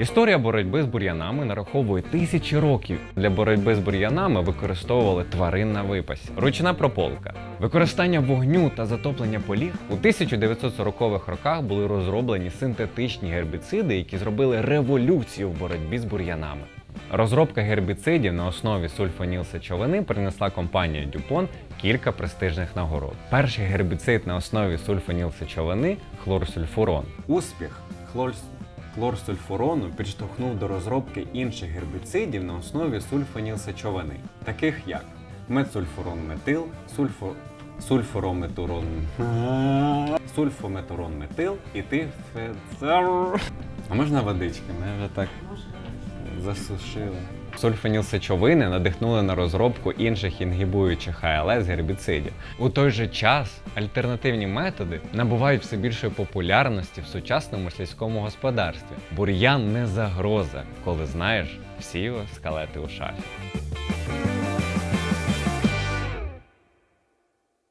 Історія боротьби з бур'янами нараховує тисячі років. Для боротьби з бур'янами використовували тварин на випасі, ручна прополка. Використання вогню та затоплення полів у 1940-х роках були розроблені синтетичні гербіциди, які зробили революцію в боротьбі з бур'янами. Розробка гербіцидів на основі сульфонілсечовини принесла компанії DuPont кілька престижних нагород. Перший гербіцид на основі сульфонілсечовини хлорсульфурон. Успіх хлор... хлорсульфурону підштовхнув до розробки інших гербіцидів на основі сульфанілсечовини, таких як медсульфурон метил, сульфо... сульфурометурон... сульфометурон метил і тифецер. А можна водички? Ми вже так засушили. Сульфанілсечовини надихнули на розробку інших інгібуючих АЛС гербіцидів. У той же час альтернативні методи набувають все більшої популярності в сучасному сільському господарстві. Бур'ян не загроза, коли знаєш всі його скелети у шафі.